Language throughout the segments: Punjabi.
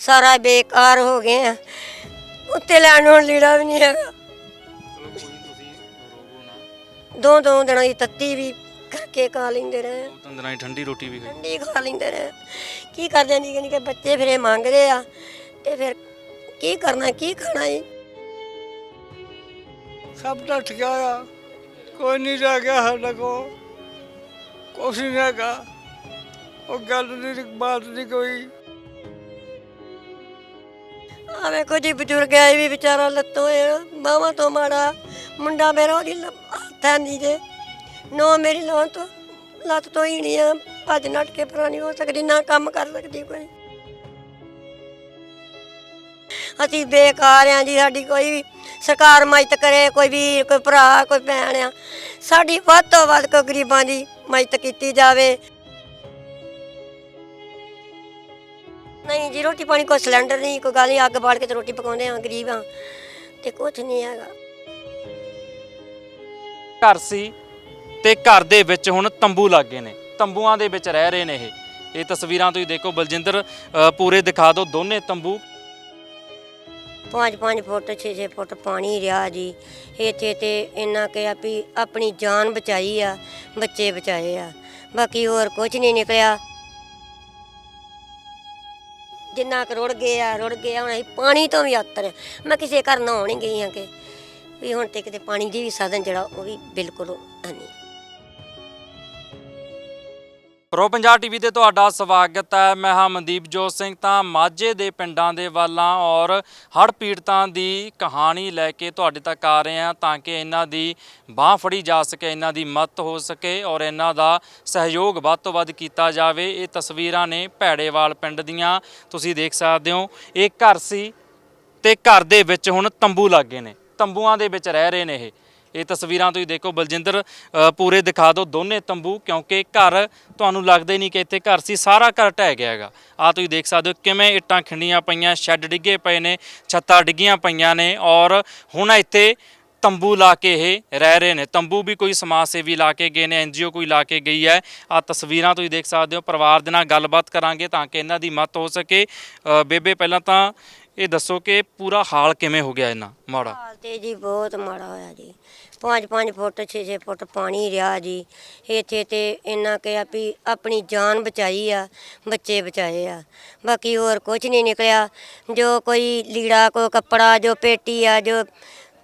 ਸਾਰਾ ਬੇਕਾਰ ਹੋ ਗਏ ਆ। ਉੱਤੇ ਲੈਣ ਨੂੰ ਲੀੜਾ ਵੀ ਨਹੀਂ ਹੈਗਾ। ਚਲੋ ਕੋਈ ਨੀ, ਤੁਸੀਂ ਰੋਵੋ ਨਾ। ਦੋ ਦੋ ਦਿਨਾਂ ਦੀ ਤੱਤੀ ਵੀ ਕਰਕੇ ਖਾ ਲੈਂਦੇ ਰਹੇ। ਦੋ ਤਿੰਨ ਦਿਨਾਂ ਦੀ ਠੰਡੀ ਰੋਟੀ ਵੀ ਖਾਈ। ਠੰਡੀ ਖਾ ਲੈਂਦੇ ਰਹੇ। ਕੀ ਕਰਦੇ ਨਿੱਕੇ ਨਿੱਕੇ ਬੱਚੇ ਫਿਰੇ ਮੰਗਦੇ ਆ। ਤੇ ਫਿਰ ਕੀ ਕਰਨਾ ਕੀ ਖਾਣਾ ਜੀ? ਸਭ ਦਾ ਠਿਕਾਇਆ। ਕੋਈ ਨਹੀਂ ਰਹਿ ਗਿਆ ਸਾਡਾ ਕੋ ਕੁਛ ਨਹੀਂ ਹੈਗਾ। ਉਹ ਗੱਲ ਨਹੀਂ ਬਾਤ ਨਹੀਂ ਕੋਈ। ਆ ਵੇਖੋ ਜੀ ਬਜ਼ੁਰਗ ਆਏ ਵੀ ਵਿਚਾਰਾ ਲੱਤੋਂ ਬਾਹਾਂ ਤੋਂ ਮਾੜਾ। ਮੁੰਡਾ ਮੇਰਾ ਉਹਦੀ ਹੱਥ ਹੈ ਦੀ ਜੇ। ਨੋ ਮੇਰੀ ਲੋਂ ਤੋਂ ਲੱਤ ਤੋਂ ਹੀ ਨਹੀਂ ਆ। ਭੱਜ ਨੱਟ ਕੇ ਪਰਾਂ ਨਹੀਂ ਹੋ ਸਕਦੀ, ਨਾ ਕੰਮ ਕਰ ਸਕਦੀ ਕੋਈ। ਅਸੀਂ ਬੇਕਾਰ ਆ ਜੀ, ਸਾਡੀ ਕੋਈ ਵੀ ਸਰਕਾਰ ਮਦਦ ਕਰੇ, ਕੋਈ ਵੀ ਕੋਈ ਭਰਾ, ਕੋਈ ਭੈਣ ਆ। ਸਾਡੀ ਵੱਧ ਤੋਂ ਵੱਧ ਕੋਈ ਗਰੀਬਾਂ ਦੀ ਮਦਦ ਕੀਤੀ ਜਾਵੇ। ਨਹੀਂ ਜੀ ਰੋਟੀ ਪਾਣੀ ਕੋਈ ਸਿਲੰਡਰ ਨਹੀਂ ਕੋਈ ਗੱਲ ਨਹੀਂ ਅੱਗ ਬਾਲ ਕੇ ਤੇ ਰੋਟੀ ਪਕਾਉਂਦੇ ਆ ਗਰੀਬ ਆ ਤੇ ਕੁਝ ਨਹੀਂ ਹੈਗਾ। ਘਰ ਸੀ ਤੇ ਘਰ ਦੇ ਵਿੱਚ ਹੁਣ ਤੰਬੂ ਲੱਗੇ ਨੇ ਤੰਬੂਆਂ ਦੇ ਵਿੱਚ ਰਹਿ ਰਹੇ ਨੇ ਇਹ। ਇਹ ਤਸਵੀਰਾਂ ਤੁਸੀਂ ਦੇਖੋ ਬਲਜਿੰਦਰ ਅ, ਪੂਰੇ ਦਿਖਾ ਦਿਓ ਦੋਨੇ ਤੰਬੂ। 5-5 ਫੁੱਟ 6-6 ਫੁੱਟ ਪਾਣੀ ਰਿਹਾ ਜੀ। ਇੱਥੇ ਤੇ ਇੰਨਾ ਕਿ ਆ ਵੀ ਆਪਣੀ ਜਾਨ ਬਚਾਈ ਆ ਬੱਚੇ ਬਚਾਏ ਆ। ਬਾਕੀ ਹੋਰ ਕੁਝ ਨਹੀਂ ਨਿਕਲਿਆ। ਜਿੰਨਾ ਕੁ ਰੁੜ ਗਏ ਆ ਰੁੜ ਗਏ ਆ ਹੁਣ ਅਸੀਂ ਪਾਣੀ ਤੋਂ ਵੀ ਆਤਰ ਆ। ਮੈਂ ਕਿਸੇ ਘਰ ਨਹਾਉਣ ਹੀ ਗਈ ਹਾਂ ਕਿ ਵੀ ਹੁਣ ਤੇ ਕਿਤੇ ਪਾਣੀ ਦੀ ਵੀ ਸਾਧਨ ਜਿਹੜਾ ਉਹ ਵੀ ਬਿਲਕੁਲ ਨਹੀਂ ਪ੍ਰੋ ਪੰਜਾਬ ਟੀਵੀ ਤੇ ਤੁਹਾਡਾ ਸਵਾਗਤ ਹੈ। ਮੈਂ ਹਾਂ ਮਨਦੀਪ ਜੋਤ ਸਿੰਘ, ਤਾਂ ਮਾਝੇ ਦੇ ਪਿੰਡਾਂ ਦੇ ਵਾਲਾਂ ਔਰ ਹੜ੍ਹ ਪੀੜਤਾਂ ਦੀ ਕਹਾਣੀ ਲੈ ਕੇ ਤੁਹਾਡੇ ਤੱਕ ਆ ਰਹੇ ਹਾਂ ਤਾਂ ਕਿ ਇਹਨਾਂ ਦੀ ਬਾਹ ਫੜੀ ਜਾ ਸਕੇ, ਇਹਨਾਂ ਦੀ ਮਦਦ ਹੋ ਸਕੇ ਔਰ ਇਹਨਾਂ ਦਾ ਸਹਿਯੋਗ ਵੱਧ ਤੋਂ ਵੱਧ ਕੀਤਾ ਜਾਵੇ। ਇਹ ਤਸਵੀਰਾਂ ਨੇ ਭੈੜੇਵਾਲ ਪਿੰਡ ਦੀਆਂ, ਤੁਸੀਂ ਦੇਖ ਸਕਦੇ ਹੋ। ਇਹ ਘਰ ਸੀ ਤੇ ਘਰ ਦੇ ਵਿੱਚ ਹੁਣ ਤੰਬੂ ਲੱਗੇ ਨੇ, ਤੰਬੂਆਂ ਦੇ ਵਿੱਚ ਰਹਿ ਰਹੇ ਨੇ ਇਹ। ਇਹ ਤਸਵੀਰਾਂ ਤੁਸੀਂ ਦੇਖੋ ਬਲਜਿੰਦਰ ਅ, ਪੂਰੇ ਦਿਖਾ ਦਿਓ ਦੋਨੇ ਤੰਬੂ ਕਿਉਂਕਿ ਘਰ ਤੁਹਾਨੂੰ ਲੱਗਦੇ ਨਹੀਂ ਕਿ ਇੱਥੇ ਘਰ ਸੀ ਸਾਰਾ ਘਰ ਢਹਿ ਗਿਆ ਹੈਗਾ। ਆ ਤੁਸੀਂ ਦੇਖ ਸਕਦੇ ਹੋ ਕਿਵੇਂ ਇੱਟਾਂ ਖਿੰਡੀਆਂ ਪਈਆਂ ਸ਼ੈੱਡ ਡਿੱਗੇ ਪਏ ਨੇ ਛੱਤਾਂ ਡਿੱਗੀਆਂ ਪਈਆਂ ਨੇ ਔਰ ਹੁਣ ਇੱਥੇ ਤੰਬੂ ਲਾ ਕੇ ਇਹ ਰਹਿ ਰਹੇ ਨੇ। ਤੰਬੂ ਵੀ ਕੋਈ ਸਮਾਜ ਸੇਵੀ ਲਾ ਕੇ ਗਏ ਨੇ ਐਨਜੀਓ ਕੋਈ ਲਾ ਕੇ ਗਈ ਹੈ। ਆ ਤਸਵੀਰਾਂ ਤੁਸੀਂ ਦੇਖ ਸਕਦੇ ਹੋ ਪਰਿਵਾਰ ਦੇ ਨਾਲ ਗੱਲਬਾਤ ਕਰਾਂਗੇ ਤਾਂ ਕਿ ਇਹਨਾਂ ਦੀ ਮਦਦ ਹੋ ਸਕੇ। ਅ, ਬੇਬੇ ਪਹਿਲਾਂ ਤਾਂ ਇਹ ਦੱਸੋ ਕਿ ਪੂਰਾ ਹਾਲ ਕਿਵੇਂ ਹੋ ਗਿਆ ਇਹਨਾਂ? ਮਾੜਾ। ਹਾਲ ਤੇ ਜੀ ਬਹੁਤ ਮਾੜਾ ਹੋਇਆ ਜੀ। 5-5 ਫੁੱਟ 6-6 ਫੁੱਟ ਪਾਣੀ ਰਿਹਾ ਜੀ। ਇੱਥੇ ਤੇ ਇੰਨਾ ਕਿ ਵੀ ਆਪਣੀ ਜਾਨ ਬਚਾਈ ਆ, ਬੱਚੇ ਬਚਾਏ ਆ। ਬਾਕੀ ਹੋਰ ਕੁਝ ਨਹੀਂ ਨਿਕਲਿਆ। ਜੋ ਕੋਈ ਲੀੜਾ, ਕੋਈ ਕੱਪੜਾ, ਜੋ ਪੇਟੀ ਆ, ਜੋ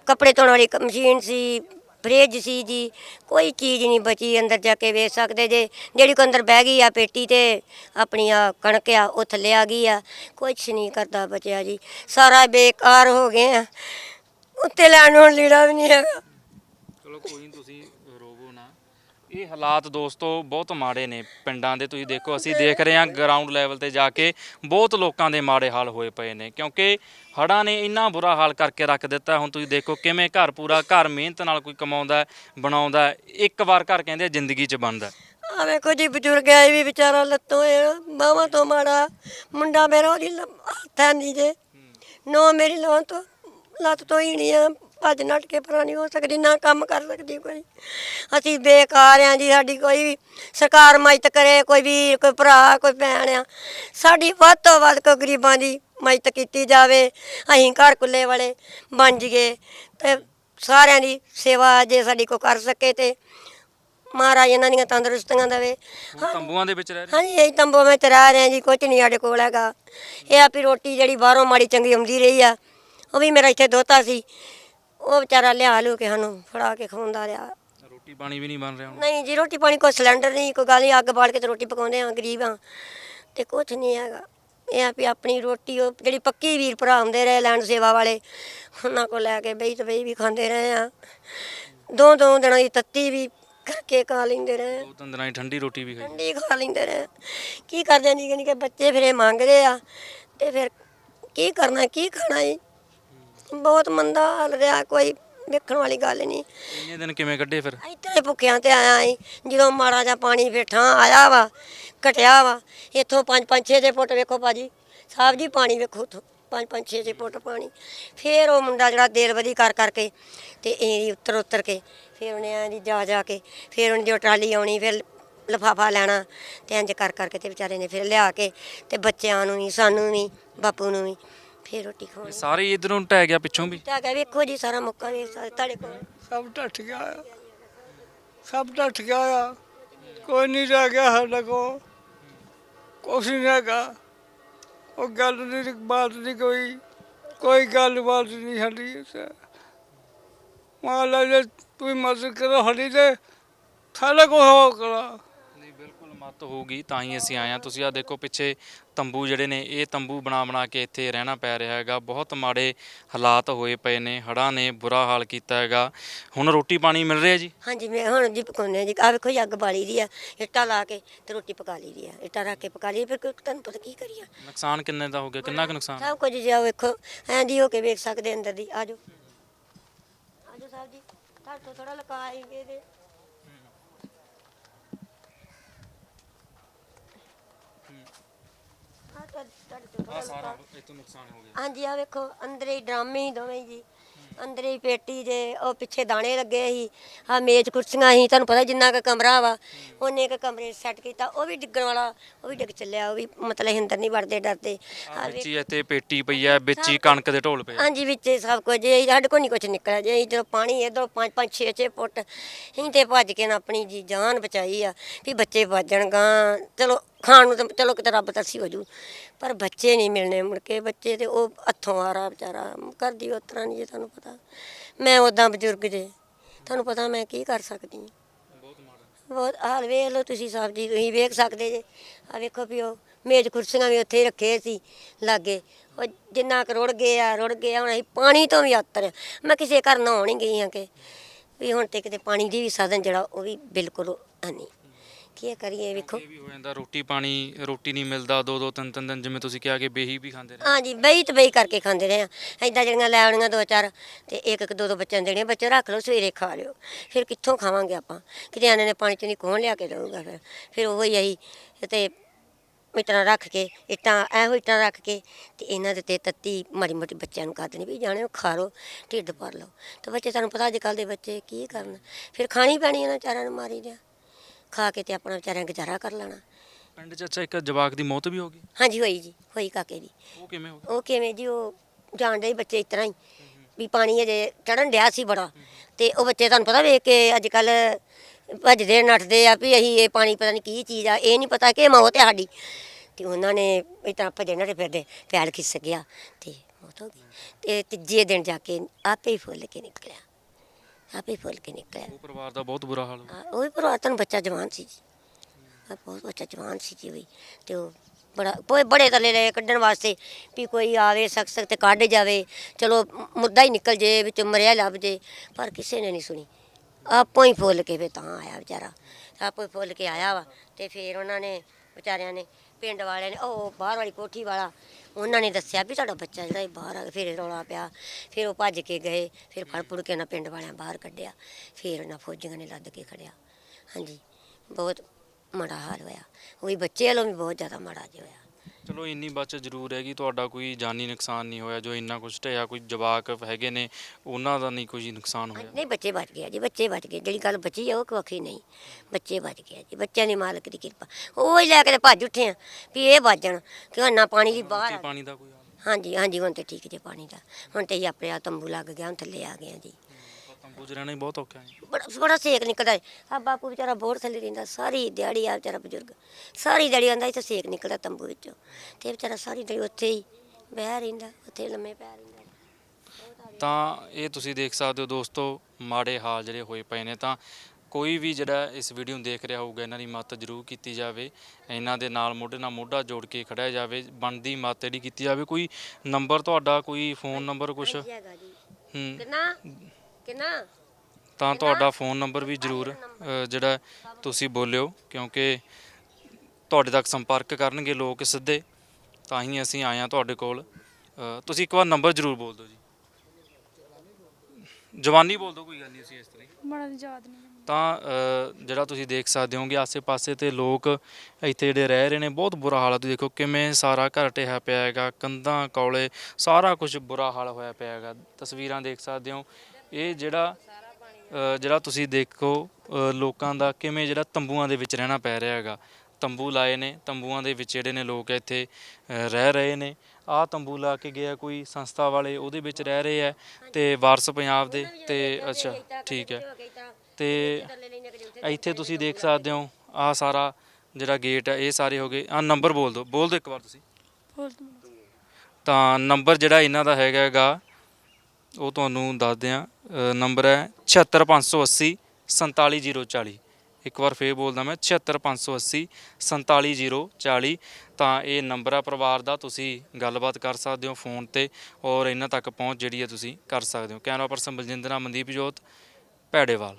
ਕੱਪੜੇ ਧੋਣ ਵਾਲੀ ਕ- ਮਸ਼ੀਨ ਸੀ, ਫ੍ਰਿਜ ਸੀ ਜੀ, ਕੋਈ ਚੀਜ਼ ਨਹੀਂ ਬਚੀ। ਅੰਦਰ ਜਾ ਕੇ ਵੇਚ ਸਕਦੇ ਜੇ, ਜਿਹੜੀ ਕੋ ਅੰਦਰ ਬਹਿ ਗਈ ਆ ਪੇਟੀ ਤੇ ਆਪਣੀ ਆ ਕਣਕ ਆ, ਉਹ ਥੱਲੇ ਆ ਗਈ ਆ। ਕੁਛ ਨਹੀਂ ਕਰਦਾ ਬਚਿਆ ਜੀ। ਸਾਰਾ ਬੇਕਾਰ ਹੋ ਗਏ ਆ। ਉੱਤੇ ਲੈਣ ਨੂੰ ਲੀੜਾ ਵੀ ਨਹੀਂ ਹੈਗਾ। ਚਲੋ ਕੋਈ ਨਹੀਂ ਤੁਸੀਂ ਰੋਵੋ ਨਾ ਇਹ ਹਾਲਾਤ ਦੋਸਤੋ ਬਹੁਤ ਮਾੜੇ ਨੇ ਪਿੰਡਾਂ ਦੇ ਤੁਸੀਂ ਦੇਖੋ ਅਸੀਂ ਦੇਖ ਰਹੇ ਹਾਂ ਗਰਾਊਂਡ ਲੈਵਲ ਤੇ ਜਾ ਕੇ ਬਹੁਤ ਲੋਕਾਂ ਦੇ ਮਾੜੇ ਹਾਲ ਹੋਏ ਪਏ ਨੇ ਕਿਉਂਕਿ ਹੜ੍ਹਾਂ ਨੇ ਇੰਨਾ ਬੁਰਾ ਹਾਲ ਕਰਕੇ ਰੱਖ ਦਿੱਤਾ ਹੁਣ ਤੁਸੀਂ ਦੇਖੋ ਕਿਵੇਂ ਘਰ ਪੂਰਾ ਘਰ ਮਿਹਨਤ ਨਾਲ ਕੋਈ ਕਮਾਉਂਦਾ ਹੈ, ਬਣਾਉਂਦਾ ਹੈ। ਇੱਕ ਵਾਰ ਘਰ ਕਹਿੰਦੇ ਜ਼ਿੰਦਗੀ 'ਚ ਬਣਦਾ ਹੈ। ਆ ਵੇਖੋ ਜੀ ਬਜ਼ੁਰਗ ਆਏ ਵੀ ਵਿਚਾਰਾ ਲੱਤੋਂ ਬਾਹਾਂ ਤੋਂ ਮਾੜਾ ਮੁੰਡਾ ਮੇਰਾ ਉਹਦੀ ਹੱਥਾਂ ਦੀ ਜੇ ਨੋ ਮੇਰੀ ਲੋਂ ਤੋਂ ਲੱਤ ਤੋਂ ਹੀ ਨਹੀਂ ਆ ਭੱਜ ਨੱਟ ਕੇ ਪਰਾਂ ਨਹੀਂ ਹੋ ਸਕਦੀ ਨਾ ਕੰਮ ਕਰ ਸਕਦੀ ਕੋਈ। ਅਸੀਂ ਬੇਕਾਰ ਆ ਜੀ ਸਾਡੀ ਕੋਈ ਵੀ ਸਰਕਾਰ ਮਦਦ ਕਰੇ ਕੋਈ ਵੀ ਕੋਈ ਭਰਾ ਕੋਈ ਭੈਣ ਆ। ਸਾਡੀ ਵੱਧ ਤੋਂ ਵੱਧ ਕੋਈ ਗਰੀਬਾਂ ਦੀ ਮਦਦ ਕੀਤੀ ਜਾਵੇ। ਅਸੀਂ ਘਰ ਕੁੱਲੇ ਵਾਲੇ ਬਣ ਜੀਏ ਤੇ ਸਾਰਿਆਂ ਦੀ ਸੇਵਾ ਜੇ ਸਾਡੀ ਕੋ ਕਰ ਸਕੇ ਤੇ ਮਹਾਰਾਜ ਇਹਨਾਂ ਦੀਆਂ ਤੰਦਰੁਸਤੀਆਂ ਦੇਵੇ। ਹੁਣ ਤੰਬੂਆਂ ਦੇ ਵਿੱਚ ਰਹਿ ਰਹੇ ਹਾਂਜੀ ਇਹ ਤੰਬੂ ਵਿੱਚ ਰਹਿ ਰਹੇ ਹਾਂ ਜੀ ਕੁਝ ਨਹੀਂ ਸਾਡੇ ਕੋਲ ਹੈਗਾ। ਇਹ ਆ ਵੀ ਰੋਟੀ ਜਿਹੜੀ ਬਾਹਰੋਂ ਮਾੜੀ ਚੰਗੀ ਆਉਂਦੀ ਰਹੀ ਆ ਉਹ ਵੀ ਮੇਰਾ ਇੱਥੇ ਦੋਤਾ ਸੀ। ਉਹ ਵਿਚਾਰਾ ਲਿਆ ਲੂ ਕੇ ਸਾਨੂੰ ਫੜਾ ਕੇ ਖਵਾਉਂਦਾ ਰਿਹਾ। ਰੋਟੀ ਪਾਣੀ ਵੀ ਨਹੀਂ ਬਣ ਰਿਹਾ ਹੁਣ? ਨਹੀਂ ਜੀ ਰੋਟੀ ਪਾਣੀ ਕੋਈ ਸਿਲੰਡਰ ਨਹੀਂ ਕੋਈ ਗੱਲ ਨਹੀਂ ਅੱਗ ਬਾਲ ਕੇ ਤੇ ਰੋਟੀ ਪਕਾਉਂਦੇ ਆ ਗਰੀਬ ਆ ਤੇ ਕੁਝ ਨਹੀਂ ਹੈਗਾ। ਇਹ ਆ ਵੀ ਆਪਣੀ ਰੋਟੀ ਉਹ ਜਿਹੜੀ ਪੱਕੀ ਵੀਰ ਭਰਾ ਹੁੰਦੇ ਰਹੇ ਲੈਣ ਸੇਵਾ ਵਾਲੇ ਉਹਨਾਂ ਕੋਲ ਲੈ ਕੇ ਬਈ ਤੇ ਬਈ ਵੀ ਖਾਂਦੇ ਰਹੇ ਆ ਦੋ ਦੋ ਦਿਨਾਂ ਦੀ ਤੱਤੀ ਵੀ ਕਰਕੇ ਖਾ ਲੈਂਦੇ ਰਹੇ। ਦੋ ਤਿੰਨ ਦਿਨਾਂ ਦੀ ਠੰਡੀ ਰੋਟੀ ਵੀ ਖਾਈ। ਠੰਡੀ ਖਾ ਲੈਂਦੇ ਰਹੇ। ਕੀ ਕਰਦੇ ਨਿੱਕੇ ਨਿੱਕੇ ਬੱਚੇ ਫਿਰੇ ਮੰਗਦੇ ਆ। ਤੇ ਫਿਰ ਕੀ ਕਰਨਾ ਕੀ ਖਾਣਾ ਜੀ? ਬਹੁਤ ਮੰਦਾ ਹਾਲ ਰਿਹਾ ਕੋਈ ਵੇਖਣ ਵਾਲੀ ਗੱਲ ਨਹੀਂ। ਇੰਨੇ ਦਿਨ ਕਿਵੇਂ ਕੱਢੇ ਫਿਰ? ਇੱਥੇ ਭੁੱਖਿਆਂ ਤੇ ਆਇਆ ਸੀ ਜਦੋਂ ਮਾੜਾ ਜਿਹਾ ਪਾਣੀ ਫਿਰ ਠਾਂ ਆਇਆ ਵਾ ਘਟਿਆ ਵਾ ਇੱਥੋਂ 5 5 6 6 ਫੁੱਟ ਵੇਖੋ ਬਾਜੀ ਸਾਹਿਬ ਜੀ ਪਾਣੀ ਵੇਖੋ ਉੱਥੋਂ 5 5 6 6 ਫੁੱਟ ਪਾਣੀ। ਫਿਰ ਉਹ ਮੁੰਡਾ ਜਿਹੜਾ ਦੇਰ ਵਧੀ ਕਰ ਕਰਕੇ ਤੇ ਇਹ ਉੱਤਰ ਉੱਤਰ ਕੇ ਫਿਰ ਉਹਨੇ ਆਂ ਦੀ ਜਾ ਜਾ ਕੇ ਫਿਰ ਉਹਨੇ ਜੋ ਟਰਾਲੀ ਆਉਣੀ ਫਿਰ ਲਫਾਫਾ ਲੈਣਾ ਤੇ ਇੰਜ ਕਰ ਕਰਕੇ ਤੇ ਵਿਚਾਰੇ ਨੇ ਫਿਰ ਲਿਆ ਕੇ ਤੇ ਬੱਚਿਆਂ ਨੂੰ ਵੀ ਸਾਨੂੰ ਵੀ ਬਾਪੂ ਨੂੰ ਵੀ। ਫਿਰ ਰੋਟੀ ਖਵਾਉਣੀ ਸਾਰੇ ਇਧਰੋਂ ਢਹਿ ਗਿਆ ਪਿੱਛੋਂ ਵੀ? ਤਾਂ ਕਹੇ ਵੇਖੋ ਜੀ ਸਾਰਾ ਮੁੱਕਾ ਵੇਖ ਸਕਦੇ ਤੁਹਾਡੇ ਕੋਲ। ਸਭ ਟੱਟ ਗਿਆ ਆ। ਸਭ ਟੱਟ ਗਿਆ ਆ। ਕੋਈ ਨਹੀਂ ਰਹਿ ਗਿਆ ਸਾਡੇ ਕੋਲ। ਕੁਛ ਨਹੀਂ ਹੈਗਾ ਉਹ ਗੱਲ ਨਹੀਂ ਬਾਤ ਨਹੀਂ ਕੋਈ। ਕੋਈ ਗੱਲਬਾਤ ਨਹੀਂ ਸਾਡੀ ਇੱਥੇ। ਮਾਲਾ ਜੇ ਤੂੰ ਮਦਦ ਕਰੋ ਸਾਡੀ ਤੇ। ਸਾਡਾ ਕੋ ਹੋ ਕਰਾ ਮਤ ਹੋਊਗੀ ਤਾਂ ਹੀ ਅਸੀਂ ਆਏ ਹਾਂ। ਤੁਸੀਂ ਆ ਦੇਖੋ ਪਿੱਛੇ ਤੰਬੂ ਜਿਹੜੇ ਨੇ ਇਹ ਤੰਬੂ ਬਣਾ ਬਣਾ ਕੇ ਇੱਥੇ ਰਹਿਣਾ ਪੈ ਰਿਹਾ ਹੈਗਾ। ਬਹੁਤ ਮਾੜੇ ਹਾਲਾਤ ਹੋਏ ਪਏ ਨੇ ਹੜ੍ਹਾਂ ਨੇ ਬੁਰਾ ਹਾਲ ਕੀਤਾ ਹੈਗਾ। ਹੁਣ ਰੋਟੀ ਪਾਣੀ ਮਿਲ ਰਿਹਾ ਜੀ? ਹਾਂਜੀ ਮੈਂ ਹੁਣ ਜੀ ਪਕਾਉਂਦੇ ਜੀ। ਆ ਵੇਖੋ ਜੀ ਅੱਗ ਬਾਲੀ ਦੀ ਆ। ਇੱਟਾਂ ਲਾ ਕੇ ਤੇ ਰੋਟੀ ਪਕਾ ਲਈ ਦੀ ਆ। ਇੱਟਾਂ ਰੱਖ ਕੇ ਪਕਾ ਲਈ। ਫਿਰ ਕੋਈ- ਤੁਹਾਨੂੰ ਪਤਾ ਕੀ ਕਰੀਏ? ਨੁਕਸਾਨ ਕਿੰਨੇ ਦਾ ਹੋ ਗਿਆ? ਕਿੰਨਾ ਕੁ ਨੁਕਸਾਨ? ਸਭ ਕੁਝ ਜਿਆ ਵੇਖੋ। ਐਂ ਦੀ ਹੋ ਕੇ ਵੇਖ ਸਕਦੇ ਅੰਦਰ ਦੀ। ਆਜੋ ਆਜੋ ਸਾਹਿਬ ਜੀ। ਤੁਹਾਡੇ ਤੋਂ ਥੋੜਾ ਲਕਾ ਆਈਏ ਦੇ ਇਤੋਂ ਨੁਕਸਾਨ ਹੋ ਗਿਆ। ਹਾਂਜੀ ਆ ਵੇਖੋ ਅੰਦਰੇ ਹੀ ਡਰਾਮੇ ਹੀ ਦੋਵੇਂ ਜੀ। ਅੰਦਰੇ ਹੀ ਪੇਟੀ ਜੇ ਉਹ ਪਿੱਛੇ ਦਾਣੇ ਲੱਗੇ ਸੀ ਆ ਮੇਜ਼ ਕੁਰਸੀਆਂ ਸੀ ਤੁਹਾਨੂੰ ਪਤਾ ਜਿੰਨਾ ਕੁ ਕਮਰਾ ਵਾ ਉਹਨੇ ਇੱਕ ਕਮਰੇ ਸੈੱਟ ਕੀਤਾ ਉਹ ਵੀ ਡਿੱਗਣ ਵਾਲਾ ਉਹ ਵੀ ਡਿੱਗ ਚੱਲਿਆ ਉਹ ਵੀ ਮਤਲਬ ਅੰਦਰ ਨਹੀਂ ਵੜਦੇ ਡਰਦੇ। ਆ ਵਿੱਚ ਹੀ ਇੱਥੇ ਪੇਟੀ ਪਈ ਹੈ ਵਿੱਚ ਹੀ ਕਣਕ ਦੇ ਢੋਲ ਪਏ ਆ। ਹਾਂਜੀ ਵਿੱਚ ਹੀ ਸਭ ਕੁਝ ਇਹ ਸਾਡੇ ਕੋਲ ਨਹੀਂ ਕੁਝ ਨਿਕਲਿਆ ਜੇ ਜਦੋਂ ਪਾਣੀ ਇਧਰੋਂ 5 5 6 6 ਫੁੱਟ ਅਸੀਂ ਤੇ ਭੱਜ ਕੇ ਨਾ ਆਪਣੀ ਜੀ ਜਾਨ ਬਚਾਈ ਆ ਵੀ ਬੱਚੇ ਵਾਜਣਗਾ ਚਲੋ ਖਾਣ ਨੂੰ ਤਾਂ ਚਲੋ ਕਿਤੇ ਰੱਬ ਤਰਸੀ ਹੋ ਜੂ। ਪਰ ਬੱਚੇ ਨਹੀਂ ਮਿਲਣੇ ਮੁੜ ਕੇ ਬੱਚੇ ਤੇ ਉਹ ਹੱਥੋਂ ਆਰਾ ਵਿਚਾਰਾ ਕਰਦੀ ਉਸ ਤਰ੍ਹਾਂ ਨਹੀਂ ਜੇ ਤੁਹਾਨੂੰ ਪਤਾ। ਮੈਂ ਉਦਾਂ ਬਜ਼ੁਰਗ ਜੇ ਤੁਹਾਨੂੰ ਪਤਾ ਮੈਂ ਕੀ ਕਰ ਸਕਦੀ ਹਾਂ। ਬਹੁਤ ਹਾਲ ਵੇਖ ਲਓ ਤੁਸੀਂ ਸਾਹਿਬ ਜੀ ਤੁਸੀਂ ਵੇਖ ਸਕਦੇ ਜੇ। ਆ ਵੇਖੋ ਵੀ ਉਹ ਮੇਜ਼ ਕੁਰਸੀਆਂ ਵੀ ਉੱਥੇ ਹੀ ਰੱਖੇ ਸੀ ਲਾਗੇ। ਉਹ ਜਿੰਨਾ ਕੁ ਰੁੜ ਗਏ ਆ ਰੁੜ ਗਏ ਆ, ਹੁਣ ਅਸੀਂ ਪਾਣੀ ਤੋਂ ਵੀ ਆਤਰ ਆ। ਮੈਂ ਕਿਸੇ ਘਰ ਨਹਾਉਣ ਹੀ ਗਈ ਹਾਂ ਕਿ ਵੀ ਹੁਣ ਤੇ ਕਿਤੇ ਪਾਣੀ ਦੀ ਵੀ ਸਾਧਨ ਜਿਹੜਾ ਉਹ ਵੀ ਬਿਲਕੁਲ ਹੈ ਨਹੀਂ। ਕੀ ਕਰੀਏ ਵੇਖੋ। ਇਹ ਵੀ ਹੋ ਜਾਂਦਾ ਰੋਟੀ ਪਾਣੀ ਰੋਟੀ ਨਹੀਂ ਮਿਲਦਾ ਦੋ ਦੋ ਤਿੰਨ ਤਿੰਨ ਦਿਨ ਜਿਵੇਂ ਤੁਸੀਂ ਕਿਹਾ ਕਿ ਬੇਹੀ ਵੀ ਖਾਂਦੇ ਰਹੇ। ਹਾਂਜੀ ਬਈ ਤੇ ਬਈ ਕਰਕੇ ਖਾਂਦੇ ਰਹੇ ਆ। ਐਦਾਂ ਜਿਹੜੀਆਂ ਲੈ ਆਉਣੀਆਂ ਦੋ ਚਾਰ ਤੇ ਇੱਕ ਇੱਕ ਦੋ ਦੋ ਬੱਚਿਆਂ ਨੂੰ ਦੇਣੇ ਬੱਚੇ ਰੱਖ ਲਓ ਸਵੇਰੇ ਖਾ ਲਿਓ। ਫਿਰ ਕਿੱਥੋਂ ਖਾਵਾਂਗੇ ਆਪਾਂ? ਕਿਤੇ ਆਨੇ ਨੇ ਪਾਣੀ ਚ ਨਹੀਂ ਕੌਣ ਲਿਆ ਕੇ ਦਊਗਾ ਫਿਰ? ਫਿਰ ਉਹ ਹੀ ਆਈ ਤੇ ਇਤਨਾ ਰੱਖ ਕੇ ਇੱਟਾਂ ਇਹੋ ਇੱਟਾਂ ਰੱਖ ਕੇ ਤੇ ਇਹਨਾਂ ਦੇ ਤੇ ਤੱਤੀ ਮਾੜੀ ਮੋਟੀ ਬੱਚਿਆਂ ਨੂੰ ਕਰ ਦੇਣੀ ਵੀ ਜਾਣੇ ਖਾ ਲਓ ਢਿੱਡ ਭਰ ਲਓ। ਤੇ ਬੱਚੇ ਤੁਹਾਨੂੰ ਪਤਾ ਅੱਜ ਕੱਲ ਦੇ ਬੱਚੇ ਕੀ ਕਰਨ? ਫਿਰ ਖਾਣੀ ਪੈਣੀ ਇਹਨਾਂ ਚਾਰਾਂ ਨੂੰ ਮਾਰੀ ਦਿਆ। ਖਾ ਕੇ ਤੇ ਆਪਣਾ ਵਿਚਾਰਿਆਂ ਗੁਜ਼ਾਰਾ ਕਰ ਲੈਣਾ। ਪਿੰਡ 'ਚ ਅੱਛਾ ਇੱਕ ਜਵਾਕ ਦੀ ਮੌਤ ਵੀ ਹੋ ਗਈ? ਹਾਂਜੀ ਹੋਈ ਜੀ ਹੋਈ ਕਾਕੇ ਦੀ। ਉਹ ਕਿਵੇਂ ਹੋ ਗਈ ਉਹ ਕਿਵੇਂ ਜੀ ਉਹ ਜਾਣਦੇ ਹੀ ਬੱਚੇ ਇਸ ਤਰ੍ਹਾਂ ਹੀ ਵੀ ਪਾਣੀ ਅਜੇ ਚੜਨ ਡਿਆ ਸੀ ਬੜਾ। ਤੇ ਉਹ ਬੱਚੇ ਤੁਹਾਨੂੰ ਪਤਾ ਵੇਖ ਕੇ ਅੱਜ ਕੱਲ ਭੱਜਦੇ ਨੱਠਦੇ ਆ ਵੀ ਅਸੀਂ ਇਹ ਪਾਣੀ ਪਤਾ ਨਹੀਂ ਕੀ ਚੀਜ਼ ਆ ਇਹ ਨਹੀਂ ਪਤਾ ਕਿ ਇਹ ਮੌਤ ਹੈ ਸਾਡੀ। ਤੇ ਉਹਨਾਂ ਨੇ ਇਸ ਤਰ੍ਹਾਂ ਭੱਜੇ ਨੱਠੇ ਫਿਰਦੇ ਪੈਰ ਖਿੱਸ ਗਿਆ ਤੇ ਮੌਤ ਹੋ ਗਈ। ਤੇ ਤੀਜੇ ਦਿਨ ਜਾ ਕੇ ਆਪੇ ਹੀ ਫੁੱਲ ਕੇ ਨਿਕਲਿਆ। ਆਪੇ ਫੁੱਲ ਕੇ ਨਿਕਲਿਆ। ਉਹ ਪਰਿਵਾਰ ਦਾ ਬਹੁਤ ਬੁਰਾ ਹਾਲ ਹੋ ਗਿਆ ਹਾਂ, ਉਹ ਵੀ ਪੁਰਾਤਨ ਬੱਚਾ ਜਵਾਨ ਸੀ ਜੀ। ਬਹੁਤ ਬੱਚਾ ਜਵਾਨ ਸੀ ਜੀ ਵੀ ਤੇ ਉਹ ਬੜਾ ਕੋਈ ਬੜੇ ਤਲੇ ਲਏ ਕੱਢਣ ਵਾਸਤੇ ਵੀ ਕੋਈ ਆਵੇ ਸਖਤ ਸਖਤ ਤੇ ਕੱਢ ਜਾਵੇ। ਚਲੋ ਮ- ਮੁੱਦਾ ਹੀ ਨਿਕਲ ਜੇ ਵਿੱਚ ਮਰਿਆ ਲੱਭ ਜੇ ਪਰ ਕਿਸੇ ਨੇ ਨਹੀਂ ਸੁਣੀ। ਆਪੋ ਹੀ ਫੁੱਲ ਕੇ ਫੇ ਤਾਂ ਆਇਆ ਵਿਚਾਰਾ। ਆਪੋ ਹੀ ਫੁੱਲ ਕੇ ਆਇਆ ਵਾ। ਤੇ ਫਿਰ ਉਹਨਾਂ ਨੇ ਵਿਚਾਰਿਆਂ ਨੇ ਪਿੰਡ ਵਾਲਿਆਂ ਨੇ, ਉਹ ਬਾਹਰ ਵਾਲੀ ਕੋਠੀ ਵਾਲਾ, ਉਹਨਾਂ ਨੇ ਦੱਸਿਆ ਵੀ ਤੁਹਾਡਾ ਬੱਚਾ ਜਿਹੜਾ ਇਹ ਬਾਹਰ ਆ ਗਿਆ ਫਿਰ ਇਹ ਰੌਲਾ ਪਿਆ। ਫਿਰ ਉਹ ਭੱਜ ਕੇ ਗਏ, ਫਿਰ ਫੜ ਫੁੜ ਕੇ ਉਹਨਾਂ ਪਿੰਡ ਵਾਲਿਆਂ ਬਾਹਰ ਕੱਢਿਆ। ਫਿਰ ਉਹਨਾਂ ਫੌਜੀਆਂ ਨੇ ਲੱਦ ਕੇ ਖੜਿਆ। ਹਾਂਜੀ, ਬਹੁਤ ਮਾੜਾ ਹਾਲ ਹੋਇਆ। ਉਹ ਵੀ ਬੱਚੇ ਵੱਲੋਂ ਵੀ ਬਹੁਤ ਜ਼ਿਆਦਾ ਮਾੜਾ ਜਿਹਾ ਹੋਇਆ। ਚਲੋ ਇੰਨੀ ਬਚਤ ਜ਼ਰੂਰ ਹੈ ਕਿ ਤੁਹਾਡਾ ਕੋਈ ਜਾਨੀ ਨੁਕਸਾਨ ਨਹੀਂ ਹੋਇਆ ਜੋ ਇੰਨਾ ਕੁਝ ਢਿਆ ਕੋਈ ਜਵਾਕ ਹੈਗੇ ਨੇ ਉਹਨਾਂ ਦਾ ਨਹੀਂ ਕੋਈ ਨੁਕਸਾਨ ਹੋਇਆ ਨਹੀਂ ਬੱਚੇ ਬਚ ਗਏ ਆ ਜੀ ਬੱਚੇ ਬਚ ਗਏ ਜਿਹੜੀ ਗੱਲ ਬਚੀ ਆ ਉਹ ਕੋਈ ਨਹੀਂ ਬੱਚੇ ਬਚ ਗਏ ਜੀ ਬੱਚਿਆਂ ਦੀ ਮਾਲਕ ਦੀ ਕਿਰਪਾ ਉਹ ਹੀ ਲੈ ਕੇ ਤੇ ਭੱਜ ਉੱਠੇ ਆ ਵੀ ਇਹ ਬਾਜਣ ਕਿ ਨਾ ਪਾਣੀ ਦੀ ਬਾਹਰ ਆ। ਪਾਣੀ ਦਾ ਕੋਈ ਹਾਂਜੀ ਹਾਂਜੀ ਹੁਣ ਤੇ ਠੀਕ ਜੇ ਪਾਣੀ ਦਾ ਹੁਣ ਤੇ ਹੀ ਆਪਣੇ ਆ ਤੰਬੂ ਲੱਗ ਗਿਆ ਹੁਣ ਥੱਲੇ ਆ ਗਏ ਆ ਜੀ ਤੰਬੂ 'ਚ ਰਹਿਣਾ ਹੀ ਬਹੁਤ ਔਖਾ ਹੈ। ਬੜਾ ਬੜਾ ਸੇਕ ਨਿਕਲਦਾ ਆ ਬਾਪੂ ਵਿਚਾਰਾ ਬੋਰ ਥੱਲੇ ਰਹਿੰਦਾ ਸਾਰੀ ਦਿਹਾੜੀ ਆ ਵਿਚਾਰਾ ਬਜ਼ੁਰਗ। ਸਾਰੀ ਦਿਹਾੜੀ ਆਂਦਾ ਇੱਥੇ ਸੇਕ ਨਿਕਲਦਾ ਤੰਬੂ ਵਿੱਚੋਂ। ਤੇ ਇਹ ਵਿਚਾਰਾ ਸਾਰੀ ਦਿਹਾੜੀ ਉੱਥੇ ਹੀ ਬਹਿ ਰਹਿੰਦਾ ਉੱਥੇ ਲੰਮੇ ਪੈ ਰਹਿੰਦਾ ਤਾਂ ਇਹ ਤੁਸੀਂ ਦੇਖ ਸਕਦੇ ਹੋ ਦੋਸਤੋ ਮਾੜੇ ਹਾਲ ਜਿਹੜੇ ਹੋਏ ਪਏ ਨੇ। ਤਾਂ ਕੋਈ ਵੀ ਜਿਹੜਾ ਇਸ ਵੀਡੀਓ ਨੂੰ ਦੇਖ ਰਿਹਾ ਹੋਊਗਾ ਇਹਨਾਂ ਦੀ ਮਦਦ ਜ਼ਰੂਰ ਕੀਤੀ ਜਾਵੇ। ਇਹਨਾਂ ਦੇ ਨਾਲ ਮੋਢੇ ਨਾਲ ਮੋਢਾ ਜੋੜ ਕੇ ਖੜਿਆ ਜਾਵੇ। ਬਣਦੀ ਮਦਦ ਜਿਹੜੀ ਕੀਤੀ ਜਾਵੇ ਕੋਈ ਨੰਬਰ ਤੁਹਾਡਾ ਕੋਈ ਫੋਨ ਨੰਬਰ ਕੁਛ? ਹਾਂਜੀ ਹੈਗਾ ਜੀ। ਹੂੰ। ਕਿੰਨਾ? ਕਿੰਨਾ? ਤਾਂ ਤੁਹਾਡਾ ਫੋਨ ਨੰਬਰ ਵੀ ਜ਼ਰੂਰ ਅ, ਜਿਹੜਾ ਤੁਸੀਂ ਬੋਲਿਓ ਕਿਉਂਕਿ ਤੁਹਾਡੇ ਤੱਕ ਸੰਪਰਕ ਕਰਨਗੇ ਲੋਕ ਸਿੱਧੇ ਤਾਂ ਹੀ ਅਸੀਂ ਆਏ ਹਾਂ ਤੁਹਾਡੇ ਕੋਲ। ਅ, ਤੁਸੀਂ ਇੱਕ ਵਾਰ ਨੰਬਰ ਜ਼ਰੂਰ ਬੋਲ ਦਿਓ ਜੀ। ਜਵਾਨੀ ਬੋਲ ਦਿਓ ਕੋਈ ਗੱਲ ਨਹੀਂ ਅਸੀਂ ਇਸ ਤਰ੍ਹਾਂ ਹੀ। ਬੜਾ ਯਾਦ ਨਹੀਂ। ਤਾਂ ਅ, ਜਿਹੜਾ ਤੁਸੀਂ ਦੇਖ ਸਕਦੇ ਹੋਗੇ ਆਸੇ-ਪਾਸੇ ਤੇ ਲੋਕ ਇੱਥੇ ਜਿਹੜੇ ਰਹਿ ਰਹੇ ਨੇ ਬਹੁਤ ਬੁਰਾ ਹਾਲ ਹੈ ਤੁਸੀਂ ਦੇਖੋ ਕਿਵੇਂ ਸਾਰਾ ਘਰ ਢਹਿਆ ਪਿਆ ਹੈਗਾ ਕੰਧਾਂ ਕੌਲੇ ਸਾਰਾ ਕੁਝ ਬੁਰਾ ਹਾਲ ਹੋਇਆ ਪਿਆ ਹੈਗਾ। ਤਸਵੀਰਾਂ ਦੇਖ ਸਕਦੇ ਹੋ ਇਹ ਜਿਹੜਾ ਜਿਹੜਾ ਤੁਸੀਂ ਦੇਖੋ ਲੋਕਾਂ ਦਾ ਕਿਵੇਂ ਜਿਹੜਾ ਤੰਬੂਆਂ ਦੇ ਵਿੱਚ ਰਹਿਣਾ ਪੈ ਰਿਹਾ ਹੈਗਾ। ਤੰਬੂ ਲਾਏ ਨੇ ਤੰਬੂਆਂ ਦੇ ਵਿੱਚ ਜਿਹੜੇ ਨੇ ਲੋਕ ਇੱਥੇ ਰਹਿ ਰਹੇ ਨੇ। ਆਹ ਤੰਬੂ ਲਾ ਕੇ ਗਿਆ ਕੋਈ ਸੰਸਥਾ ਵਾਲੇ ਉਹਦੇ ਵਿੱਚ ਰਹਿ ਰਹੇ ਆ ਤੇ ਵਾਰਸ ਪੰਜਾਬ ਦੇ ਤੇ ਅੱਛਾ ਠੀਕ ਹੈ। ਤੇ ਇੱਥੇ ਤੁਸੀਂ ਦੇਖ ਸਕਦੇ ਹੋ ਆਹ ਸਾਰਾ ਜਿਹੜਾ ਗੇਟ ਹੈ ਇਹ ਸਾਰੇ ਹੋ ਗਏ। ਆ ਨੰਬਰ ਬੋਲ ਦਿਓ ਬੋਲ ਦਿਓ ਇੱਕ ਵਾਰ ਤੁਸੀਂ। ਤਾਂ ਨੰਬਰ ਜਿਹੜਾ ਇਹਨਾਂ ਦਾ ਹੈਗਾ ਹੈਗਾ ਉਹ ਤੁਹਾਨੂੰ ਦੱਸਦੇ ਆ ਨੰਬਰ ਹੈ 76580 47040 ਇੱਕ ਵਾਰ ਫੇਰ ਬੋਲਦਾ ਮੈਂ 76580 47040 ਤਾਂ ਇਹ ਨੰਬਰ ਆ ਪਰਿਵਾਰ ਦਾ, ਤੁਸੀਂ ਗੱਲਬਾਤ ਕਰ ਸਕਦੇ ਹੋ ਫੋਨ ਤੇ ਔਰ ਇਹਨਾਂ ਤੱਕ ਪਹੁੰਚ ਜਿਹੜੀ ਹੈ ਤੁਸੀਂ ਕਰ ਸਕਦੇ ਹੋ। ਕੈਮਰਾ ਪਰਸਨ ਬਲਜਿੰਦਰ ਨਾਲ ਮਨਦੀਪ ਜੋਤ, ਭੈੜੇਵਾਲ।